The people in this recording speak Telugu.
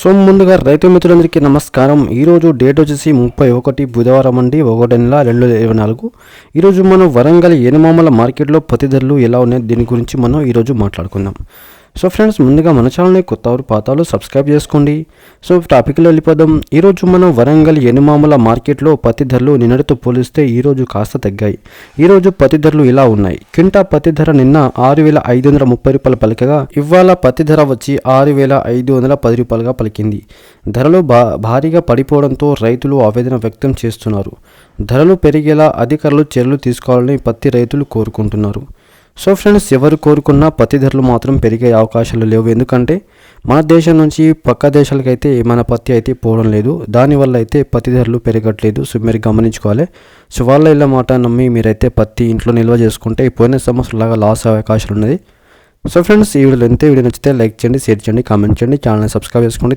సో ముందుగా రైతు మిత్రులందరికీ నమస్కారం. ఈరోజు డేట్ వచ్చేసి ముప్పై ఒకటి బుధవారం అండి ఒకటి నెల రెండు వేల ఇరవై నాలుగు. ఈరోజు మనం వరంగల్ ఎనుమామల మార్కెట్లో పత్తి ధరలు ఎలా ఉన్నాయి దీని గురించి మనం ఈరోజు మాట్లాడుకుందాం. సో ఫ్రెండ్స్ ముందుగా మన ఛానల్ని కొత్త వారు పాతాలు సబ్స్క్రైబ్ చేసుకోండి. సో టాపిక్లో వెళ్ళిపోదాం. ఈరోజు మనం వరంగల్ ఎనుమామల మార్కెట్లో పత్తి ధరలు నిన్నటితో పోలిస్తే ఈరోజు కాస్త తగ్గాయి. ఈరోజు పత్తి ధరలు ఇలా ఉన్నాయి. క్వింటా పత్తి ధర నిన్న ఆరు వేల ఐదు వందల ముప్పై రూపాయలు పలికగా ఇవాళ పత్తి ధర వచ్చి ఆరు వేల ఐదు వందల పది రూపాయలుగా పలికింది. ధరలు భా భారీగా పడిపోవడంతో రైతులు ఆవేదన వ్యక్తం చేస్తున్నారు. ధరలు పెరిగేలా అధికారులు చర్యలు తీసుకోవాలని పత్తి రైతులు కోరుకుంటున్నారు. సో ఫ్రెండ్స్ ఎవరు కోరుకున్నా పత్తి ధరలు మాత్రం పెరిగే అవకాశాలు లేవు. ఎందుకంటే మన దేశం నుంచి పక్క దేశాలకైతే మన పత్తి అయితే పోవడం లేదు. దానివల్ల అయితే పత్తి ధరలు పెరగట్లేదు. సో మీరు గమనించుకోవాలి. సో వాళ్ళ ఇళ్ళ మాట నమ్మి మీరైతే పత్తి ఇంట్లో నిల్వ చేసుకుంటే పోయిన సంవత్సరం లాగా లాస్ అయ్యే అవకాశాలు ఉన్నది. సో ఫ్రెండ్స్ ఈ వీడియోలో ఎంత వీడియో నచ్చితే లైక్ చేయండి షేర్ చేయండి కామెంట్ చేయండి ఛానల్ని సబ్స్క్రైబ్ చేసుకోండి.